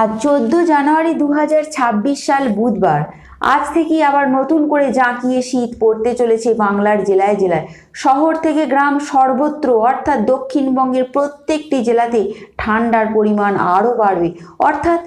আজ চোদ্দ জানুয়ারি দু হাজার ছাব্বিশ সাল বুধবার। আজ থেকেই আবার নতুন করে জাঁকিয়ে শীত পড়তে চলেছে বাংলার জেলায় জেলায়। শহর থেকে গ্রাম সর্বত্র, অর্থাৎ দক্ষিণবঙ্গের প্রত্যেকটি জেলাতে ঠান্ডার পরিমাণ আরও বাড়বে। অর্থাৎ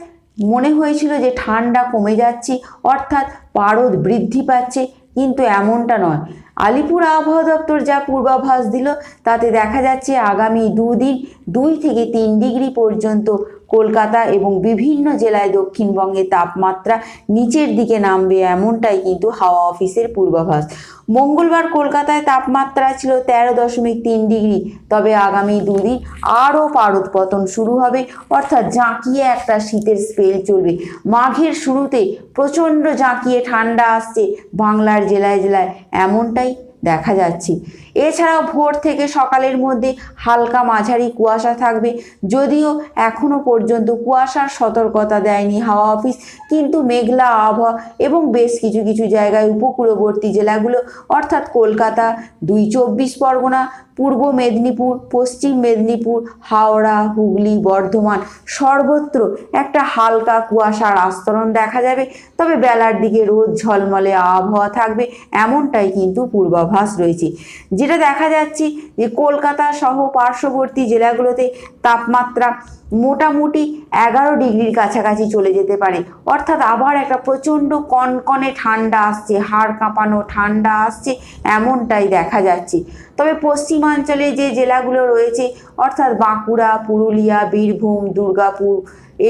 মনে হয়েছিল যে ঠান্ডা কমে যাচ্ছে, অর্থাৎ পারদ বৃদ্ধি পাচ্ছে, কিন্তু এমনটা নয়। আলিপুর আবহাওয়া দপ্তর যা পূর্বাভাস দিল, তাতে দেখা যাচ্ছে আগামী দুদিন দুই থেকে তিন ডিগ্রি পর্যন্ত কলকাতা এবং বিভিন্ন জেলায় দক্ষিণবঙ্গে তাপমাত্রা নিচের দিকে নামবে এমনটাই কিন্তু হাওয়া অফিসের পূর্বাভাস। মঙ্গলবার কলকাতায় তাপমাত্রা ছিল তেরো দশমিক তিন ডিগ্রি। তবে আগামী দুদিন আরও পারদ পতন শুরু হবে, অর্থাৎ জাঁকিয়ে একটা শীতের স্পেল চলবে। মাঘের শুরুতে প্রচণ্ড জাঁকিয়ে ঠান্ডা আসছে বাংলার জেলায় জেলায়, এমনটাই দেখা যাচ্ছে। এছাড়াও ভোর থেকে সকালের মধ্যে হালকা মাঝারি কুয়াশা থাকবে। যদিও এখনও পর্যন্ত কুয়াশার সতর্কতা দেয়নি হাওয়া অফিস, কিন্তু মেঘলা আবহাওয়া এবং বেশ কিছু কিছু জায়গায় উপকূলবর্তী জেলাগুলো, অর্থাৎ কলকাতা, দুই চব্বিশ পরগনা, পূর্ব মেদিনীপুর, পশ্চিম মেদিনীপুর, হাওড়া, হুগলি, বর্ধমান, সর্বত্র একটা হালকা কুয়াশার আস্তরণ দেখা যাবে। তবে বেলার দিকে রোদ ঝলমলে আবহাওয়া থাকবে, এমনটাই কিন্তু পূর্বাভাস। রয়েছে। যেটা দেখা যাচ্ছে যে কলকাতা সহ পার্শ্ববর্তী জেলাগুলোতে তাপমাত্রা মোটামুটি এগারো ডিগ্রির কাছাকাছি চলে যেতে পারে। অর্থাৎ আবার একটা প্রচণ্ড কনকনে ঠান্ডা আসছে, হাড় কাঁপানো ঠান্ডা আসছে, এমনটাই দেখা যাচ্ছে। তবে পশ্চিমাঞ্চলে যে জেলাগুলো রয়েছে, অর্থাৎ বাঁকুড়া, পুরুলিয়া, বীরভূম, দুর্গাপুর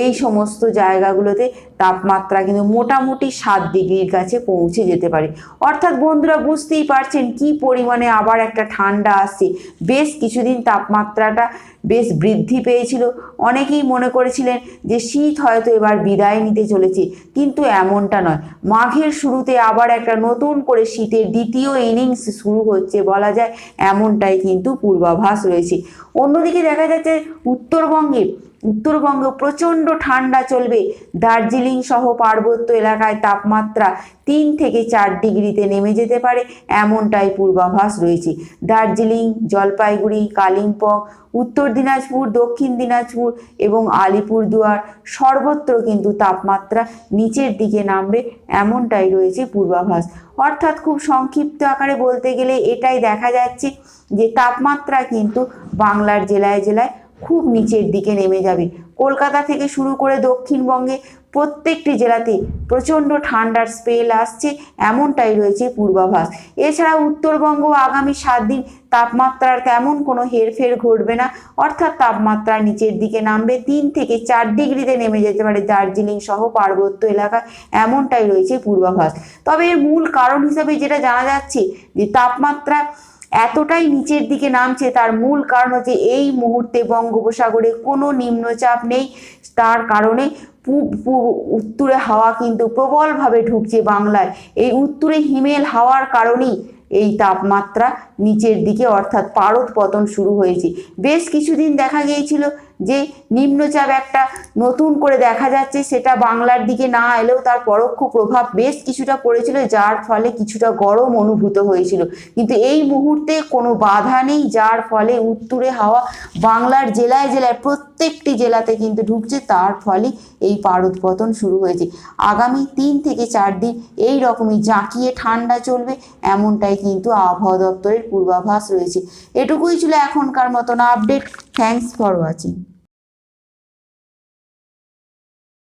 এই সমস্ত জায়গাগুলোতে তাপমাত্রা কিন্তু মোটামুটি সাত ডিগ্রির কাছে পৌঁছে যেতে পারে। অর্থাৎ বন্ধুরা বুঝতেই পারছেন কি পরিমাণে আবার একটা ঠান্ডা আসছে। বেশ কিছুদিন তাপমাত্রাটা বেশ বৃদ্ধি পেয়েছিল। অনেকেই মনে করেছিলেন যে শীত হয়তো এবার বিদায় নিতে চলেছে, কিন্তু এমনটা নয়। মাঘের শুরুতে আবার একটা নতুন করে শীতের দ্বিতীয় ইনিংস শুরু হচ্ছে বলা যায়, এমনটাই কিন্তু পূর্বাভাস রয়েছে। অন্যদিকে দেখা যাচ্ছে উত্তরবঙ্গে উত্তরবঙ্গে প্রচণ্ড ঠান্ডা চলবে। দার্জিলিং সহ পার্বত্য এলাকায় তাপমাত্রা তিন থেকে চার ডিগ্রিতে নেমে যেতে পারে, এমনটাই পূর্বাভাস রয়েছে। দার্জিলিং, জলপাইগুড়ি, কালিম্পং, উত্তর দিনাজপুর, দক্ষিণ দিনাজপুর এবং আলিপুরদুয়ার সর্বত্র কিন্তু তাপমাত্রা নিচের দিকে নামবে, এমনটাই রয়েছে পূর্বাভাস। অর্থাৎ খুব সংক্ষিপ্ত আকারে বলতে গেলে এটাই দেখা যাচ্ছে যে তাপমাত্রা কিন্তু বাংলার জেলায় জেলায় খুব নিচের দিকে নেমে যাবে। কলকাতা থেকে শুরু করে দক্ষিণবঙ্গে প্রত্যেকটি জেলাতে প্রচণ্ড ঠান্ডার স্পেল আসছে, এমনটাই রয়েছে পূর্বাভাস। এছাড়া উত্তরবঙ্গ আগামী সাত দিন তাপমাত্রার তেমন কোনো হেরফের ঘটবে না। অর্থাৎ তাপমাত্রা নিচের দিকে নামবে, তিন থেকে চার ডিগ্রিতে নেমে যেতে পারে দার্জিলিং সহ পার্বত্য এলাকা, এমনটাই রয়েছে পূর্বাভাস। তবে এর মূল কারণ হিসাবে যেটা জানা যাচ্ছে যে তাপমাত্রা এতটাই নিচের দিকে নামছে, তার মূল কারণ হচ্ছে এই মুহূর্তে বঙ্গোপসাগরে কোনো নিম্নচাপ নেই। তার কারণে উত্তরে হাওয়া কিন্তু প্রবলভাবে ঢুকছে বাংলায়। এই উত্তরে হিমেল হাওয়ার কারণেই এই তাপমাত্রা নিচের দিকে অর্থাৎ পারদ পতন শুরু হয়েছে। বেশ কিছুদিন দেখা গিয়েছিল যে নিম্নচাপ একটা নতুন করে দেখা যাচ্ছে, সেটা বাংলার দিকে না এলেও তার পরোক্ষ প্রভাব বেশ কিছুটা পড়েছিল, যার ফলে কিছুটা গরম অনুভূত হয়েছিল। কিন্তু এই মুহূর্তে কোনো বাধা নেই, যার ফলে উত্তরে হাওয়া বাংলার জেলায় জেলায়, প্রত্যেকটি জেলাতে কিন্তু ঢুকছে, তার ফলে এই পারদ পতন শুরু হয়েছে। আগামী তিন থেকে চার দিন এই রকমই জাঁকিয়ে ঠান্ডা চলবে, এমনটাই কিন্তু আবহাওয়া দপ্তরের পূর্বাভাস রয়েছে। এটুকুই ছিল এখনকার মতন আপডেট। Thanks for watching